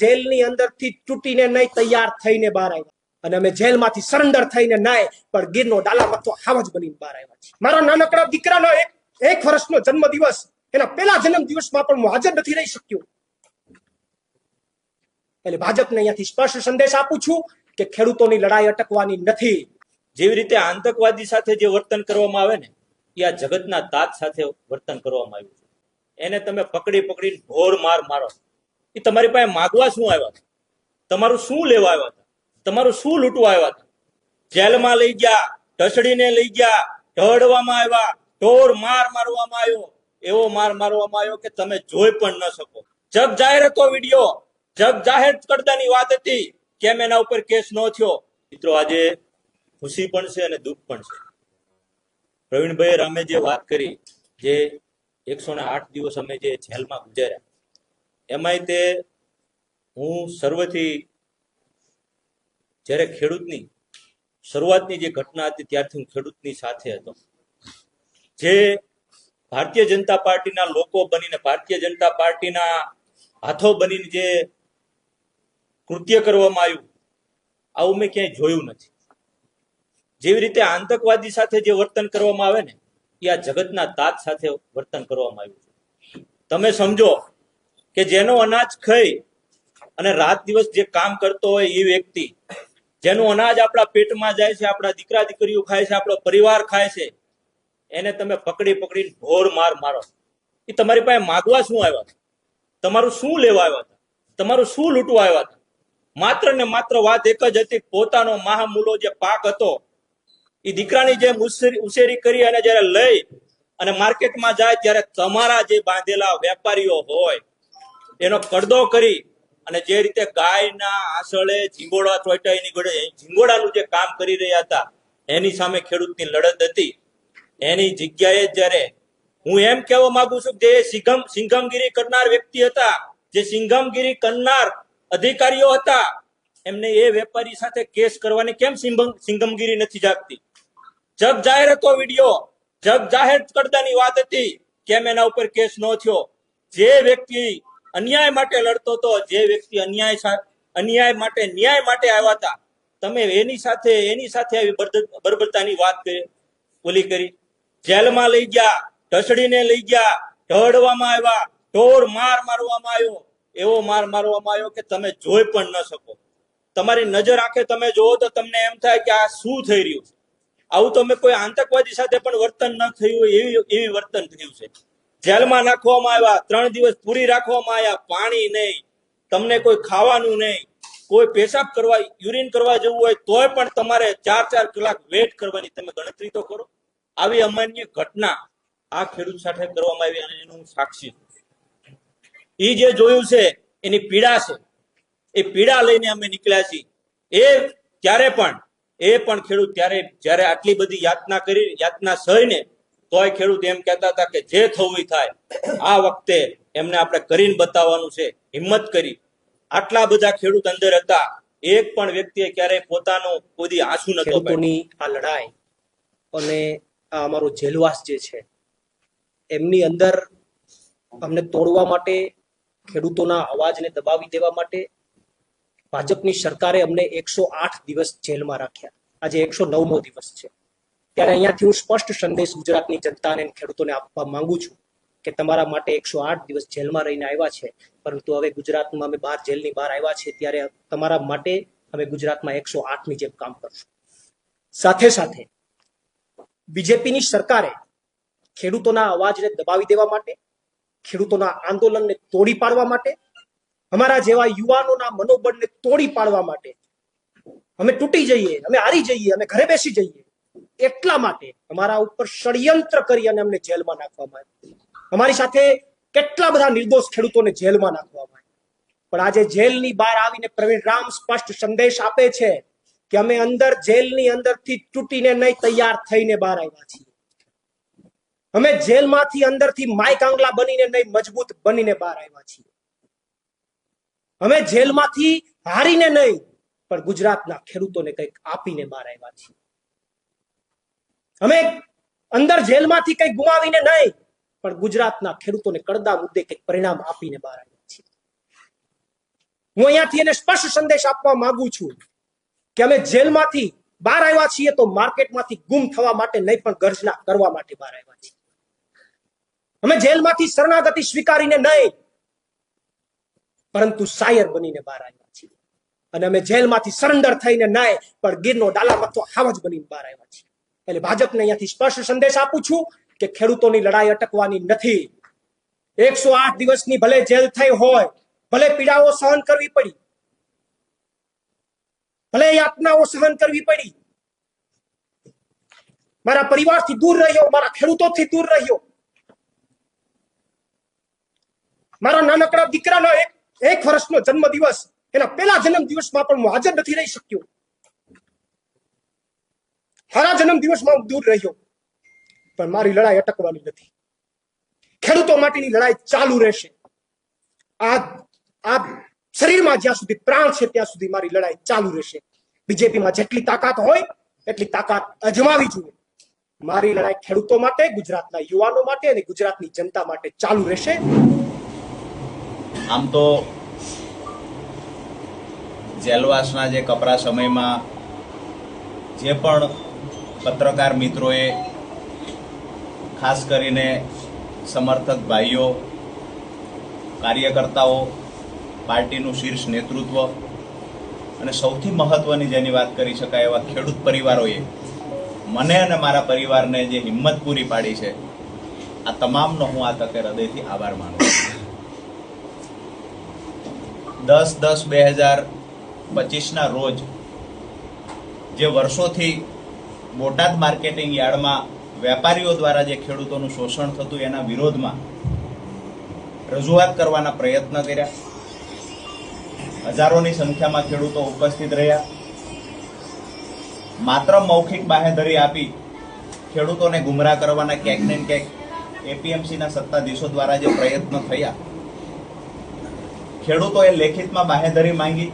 જેલની અંદરથી તૂટીને નહીં તૈયાર થઈને બહાર આવ્યા. અને અમે જેલમાંથી સરેન્ડર થઈને નાય, પણ ગીરનો ડાલા મથો હાવજ બનીને બહાર આવ્યા છે મારો નાનકડા દીકરાનો એક એક વર્ષનો જન્મ એના પહેલા જન્મ દિવસમાં પણ હું હાજર નથી રહી શક્યો. એટલે ભાજપને અહીંયાથી સ્પષ્ટ સંદેશ આપું છું કે ખેડૂતોની લડાઈ અટકવાની નથી. જેવી રીતે આતંકવાદી સાથે જે વર્તન કરવામાં આવે ને, એ આ જગતના તાત સાથે વર્તન કરવામાં આવ્યું છે. એને તમે પકડી પકડીને ઢોર માર મારો એ તમારી પાસે માગવા શું આવ્યા હતા? તમારું શું લેવા આવ્યા હતા? તમારું શું લૂંટવા આવ્યા હતા? જેલમાં લઈ ગયા, ઢસડીને લઈ ગયા, ઢળવામાં આવ્યા, ઢોર માર મારવામાં આવ્યો. એવો માર મારવામાં આવ્યો કે તમે જોઈ પણ ન શકો. જગ જાહેર હતો વીડિયો. જગ જાહેર કરતાની વાત હતી. કેમ એના ઉપર કેસ ન થયો? મિત્રો, આજે ખુશી પણ છે અને દુઃખ પણ છે. પ્રવીણભાઈ રામે જે વાત કરી, જે એકસો ને આઠ દિવસ અમે જે જેલમાં ગુજાર્યા એમાંય તે હું સર્વથી, જ્યારે ખેડૂતની શરૂઆતની જે ઘટના હતી ત્યારથી હું ખેડૂતની સાથે હતો. જે ભારતીય જનતા પાર્ટીના લોકો બનીને, ભારતીય જનતા પાર્ટીના હાથો બનીને જે કૃત્ય કરવામાં આવ્યું, આવું મેં ક્યાંય જોયું નથી. જેવી રીતે આતંકવાદી સાથે જે વર્તન કરવામાં આવે ને, એ આ જગતના તાત સાથે વર્તન કરવામાં આવ્યું છે. તમે સમજો કે જેનો અનાજ ખાઈ અને રાત દિવસ જે કામ કરતો હોય એ વ્યક્તિ, જેનું અનાજ આપણા પેટમાં જાય છે, આપણા દીકરા દીકરીઓ ખાય છે, આપણો પરિવાર ખાય છે, એને તમે પકડી પકડીને ઢોર માર મારો. એ તમારી પાસે માગવા શું આવ્યા હતા? તમારું શું લેવા આવ્યા હતા? તમારું શું લૂંટવા આવ્યા હતા? માત્ર ને માત્ર વાત એક જ હતી, પોતાનો મહામૂલો જે પાક હતો, એ દીકરાની જેમ ઉછેરી કરી અને જ્યારે લઈ અને માર્કેટમાં જાય ત્યારે તમારા જે બાંધેલા વેપારીઓ હોય એનો કડદો કરી અને જે રીતે ગાયના આસળે ઝીંગોડા ચોટા એની ઘડે ઝીંગોડાનું જે કામ કરી રહ્યા હતા, એની સામે ખેડૂતની લડત હતી. એની જગ્યાએ જ્યારે હું એમ કહેવા માંગુ છું કે જે સિંઘમ, સિંઘમગીરી કરનાર વ્યક્તિ હતા, જે સિંઘમગીરી કરનાર અધિકારીઓ હતા, એમને એ વેપારી સાથે કેસ કરવાની કેમ સિંઘમ- સિંઘમગીરી નથી જાગતી? જગ જાહેર હતો વીડિયો, જગ જાહેર કરતાની વાત હતી, કેમ એના ઉપર કેસ ન થયો? જે વ્યક્તિ અન્યાય માટે લડતો હતો. જે વ્યક્તિ અન્યાય અન્યાય માટે, ન્યાય માટે આવ્યા હતા, તમે એની સાથે એની સાથે આવી બર્બરતાની વાત કરી, ઓલી કરી. જેલમાં લઈ ગયા, ઢસડીને લઈ ગયા, ઢળવામાં આવ્યા, ઢોર માર મારવામાં આવ્યો. એવો માર મારવામાં આવ્યો કે તમે જોઈ પણ ન શકો. તમારી નજર આંખે તમે જોવો તો તમને એમ થાય કે આ શું થઈ રહ્યું છે? આવું તો મેં કોઈ આતંકવાદી સાથે પણ વર્તન ન થયું એવી એવી વર્તન થયું છે. જેલમાં નાખવામાં આવ્યા, ત્રણ દિવસ પૂરી રાખવામાં આવ્યા, પાણી નહીં, તમને કોઈ ખાવાનું નહીં, કોઈ પેશાબ કરવા, યુરિન કરવા જવું હોય તોય પણ તમારે ચાર ચાર કલાક વેટ કરવાની તમે ગણતરી તો કરો. આવી અમાન્ય ઘટના આ ખેડૂત સાથે કરવામાં આવી અને એનું સાક્ષી એ જે જોયું છે, એની પીડા છે. એ પીડા લઈને અમે નીકળ્યા છીએ. એ ત્યારે પણ, એ પણ ખેડૂત ત્યારે જ્યારે આટલી બધી યાતના કરી, યાતના સહીને તોય ખેડૂત એમ કહેતા હતા કે જે થવું થાય. આ વખતે એમને આપણે કરીને બતાવવાનું છે. હિંમત કરી. આટલા બધા ખેડૂત અંદર હતા. એક પણ વ્યક્તિએ ક્યારેય પોતાનું કોઈ આંસુ નતો આ લડાઈ અને આ અમારો જેલવાસ જે છે, એમની અંદર અમને તોડવા માટે, ખેડૂતોના અવાજને દબાવી દેવા માટે ભાજપની સરકારે અમને એકસો આઠ દિવસ જેલમાં રાખ્યા. આજે એકસો નવમો દિવસ છે. ત્યારે અહીંયાથી હું સ્પષ્ટ સંદેશ ગુજરાતની જનતા અને ખેડૂતોને આપવા માંગુ છું કે તમારા માટે એકસો આઠ દિવસ જેલમાં રહીને આવ્યા છે. પરંતુ હવે ગુજરાતમાં અમે બહાર જેલની બહાર આવ્યા છે ત્યારે તમારા માટે અમે ગુજરાતમાં એકસો આઠની જેમ કામ કરશું. સાથે સાથે બીજેપીની સરકારે ખેડૂતોના અવાજને દબાવી દેવા માટે, ખેડૂતોના આંદોલનને તોડી પાડવા માટે, અમારા જેવા યુવાનોના મનોબળને તોડી પાડવા માટે અમે તૂટી જઈએ, અમે હારી જઈએ, અમે ઘરે બેસી જઈએ. એટલા માટે અમારા ઉપર ષડયંત્ર કરી અને અમને જેલમાં નાખવામાં આવ્યા. અમારી સાથે કેટલા બધા નિર્દોષ ખેડૂતોને જેલમાં નાખવામાં આવ્યા. પણ આજે જેલની બહાર આવીને પ્રવીણ રામ સ્પષ્ટ સંદેશ આપે છે કે અમે અંદર જેલની અંદરથી તૂટીને નહીં તૈયાર થઈને બહાર આવ્યા છીએ. અમે જેલમાંથી અંદરથી માય કાંગલા બનીને નહીં મજબૂત બનીને બહાર આવ્યા છીએ. અમે જેલમાંથી હારીને નહીં, પણ ગુજરાતના ખેડૂતોને કંઈક આપીને બહાર આવ્યા છીએ. અમે અંદર જેલમાંથી કંઈક ગુમાવીને નહીં, પણ ગુજરાતના ખેડૂતોને કડદા મુદ્દે કંઈક પરિણામ આપીને બહાર આવ્યા છીએ. હું અહીંયાથી એને સ્પષ્ટ સંદેશ આપવા માંગુ છું કે અમે જેલમાંથી બહાર આવ્યા છીએ તો માર્કેટમાંથી ગુમ થવા માટે નહીં, પણ ગર્જના કરવા માટે બહાર આવ્યા છીએ. અમે જેલમાંથી શરણાગતિ સ્વીકારીને નહીં, પરંતુ શાયર બનીને બહાર આવ્યા છીએ. અને અમે જેલમાંથી સરેન્ડર થઈને નહીં, પણ ગીરનો ડાલા મથો હાવજ બનીને બહાર આવ્યા છીએ. એટલે ભાજપને અહીંયાથી સ્પષ્ટ સંદેશ આપું છું કે ખેડૂતોની લડાઈ અટકવાની નથી. એકસો આઠ દિવસની ભલે જેલ થઈ હોય, ભલે પીડાઓ સહન કરવી પડી, ભલે યાતનાઓ સહન કરવી પડી, મારા પરિવારથી દૂર રહ્યો, મારા ખેડૂતોથી દૂર રહ્યો. મારા નાનકડા દીકરાનો એક વર્ષનો જન્મ દિવસ એના પહેલા જન્મ દિવસમાં પણ હું હાજર નથી રહી શક્યો. મારા જન્મ દિવસમાં હું દૂર રહ્યો. પણ મારી લડાઈ અટકવાની નથી. ખેડૂતો માટેની લડાઈ ચાલુ રહેશે. આ આ શરીરમાં જ્યાં સુધી પ્રાણ છે ત્યાં સુધી મારી લડાઈ ચાલુ રહેશે. બીજેપીમાં જેટલી તાકાત હોય, એટલી તાકાત અજમાવી જોઈએ. મારી લડાઈ ખેડૂતો માટે, ગુજરાતના યુવાનો માટે અને ગુજરાતની જનતા માટે ચાલુ રહેશે. આમ તો જેલવાસના જે કપરા સમયમાં જે પણ પત્રકાર મિત્રોએ ખાસ કરીને સમર્થક ભાઈઓ, કાર્યકર્તાઓ, પાર્ટીનું શીર્ષ નેતૃત્વ અને સૌથી મહત્વની જેની વાત કરી શકાય એવા ખેડૂત પરિવારોએ મને અને મારા પરિવારને જે હિંમત પૂરી પાડી છે, આ તમામનો હું આ તકે હૃદયથી આભાર માનું છું. દસ દસ બે હજાર પચીસના રોજ જે વર્ષોથી બોટાદ માર્કેટિંગ યાર્ડમાં વેપારીઓ દ્વારા જે ખેડૂતોનું શોષણ થતું એના વિરોધમાં રજૂઆત કરવાના પ્રયત્ન કર્યા. હજારોની સંખ્યામાં ખેડૂતો ઉપસ્થિત રહ્યા. માત્ર મૌખિક બાહેધરી આપી ખેડૂતોને ગુમરાહ કરવાના ક્યાંક ને ક્યાંક એપીએમસીના સત્તાધીશો દ્વારા જે પ્રયત્ન થયા. ખેડૂતોએ લેખિતમાં બાહેધરી માંગી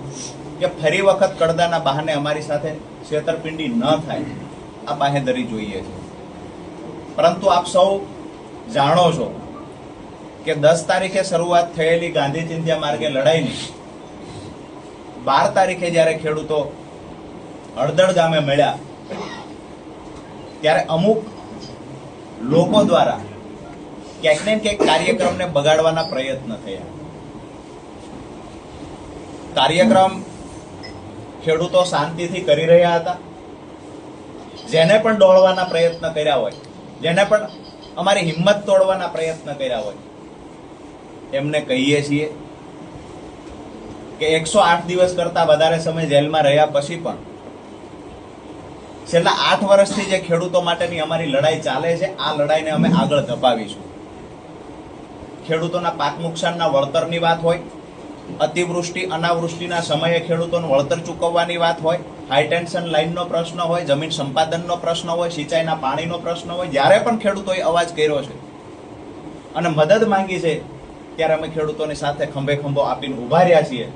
કે ફરી વખત કડદાના બહાને અમારી સાથે છેતરપિંડી ન થાય. આ બાહેધરી જોઈએ છે. પરંતુ આપ સૌ જાણો છો કે દસ તારીખે શરૂઆત થયેલી ગાંધી ચિંધ્યા માર્ગે લડાઈની, બાર તારીખે જ્યારે ખેડૂતો હળદળ ગામે મળ્યા, ત્યારે અમુક લોકો દ્વારા ક્યાંક ને ક્યાંક કાર્યક્રમને બગાડવાના પ્રયત્ન થયા. કાર્યક્રમ ખેડૂતો શાંતિથી કરી રહ્યા હતા. જેને પણ દોડવાના પ્રયત્ન કર્યા હોય, જેને પણ અમારી હિંમત તોડવાના પ્રયત્ન કર્યા હોય, એમને કહીએ છીએ કે એકસો આઠ દિવસ કરતા વધારે સમય જેલમાં રહ્યા પછી પણ છેલ્લા આઠ વર્ષથી જે ખેડૂતો માટેની અમારી લડાઈ ચાલે છે, આ લડાઈને અમે આગળ ધપાવીશું. ખેડૂતોના પાક નુકસાનના વળતરની વાત હોય, અતિવૃષ્ટિ, અનાવૃષ્ટિના સમયે ખેડૂતોનું વળતર ચૂકવવાની વાત હોય હાઈટેન્શન લાઇનનો પ્રશ્ન હોય, જમીન સંપાદનનો પ્રશ્ન હોય, સિંચાઈના પાણીનો પ્રશ્ન હોય, જ્યારે પણ ખેડૂતોએ અવાજ કર્યો છે અને મદદ માંગી છે, ત્યારે અમે ખેડૂતોની સાથે ખંભે ખંભો આપીને ઊભા રહ્યા છીએ.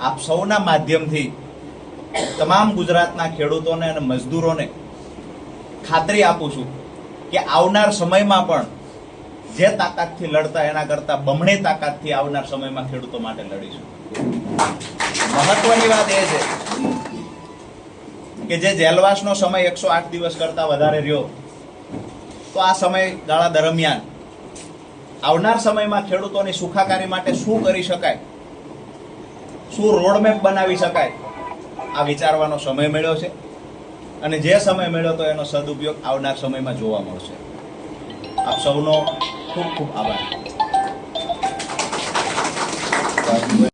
આપ સૌના માધ્યમથી તમામ ગુજરાતના ખેડૂતોને અને મજદૂરોને ખાતરી આપું છું કે આવનાર સમયમાં પણ જે તાકાતથી લડતા એના કરતા બમણી તાકાતથી આવનાર સમયમાં ખેડૂતો માટે લડીશું. મહત્વની વાત એ છે કે જે જેલવાસનો સમય એકસો આઠ દિવસ કરતા વધારે રહ્યો, તો આ સમયગાળા દરમિયાન આવનાર સમયમાં ખેડૂતોની સુખાકારી માટે શું કરી શકાય? શું રોડમેપ બનાવી શકાય? આ વિચારવાનો સમય મળ્યો છે. અને જે સમય મળ્યો તો એનો સદુપયોગ આવનાર સમયમાં જોવા મળશે. આપ સૌનો ખૂબ ખૂબ આભાર.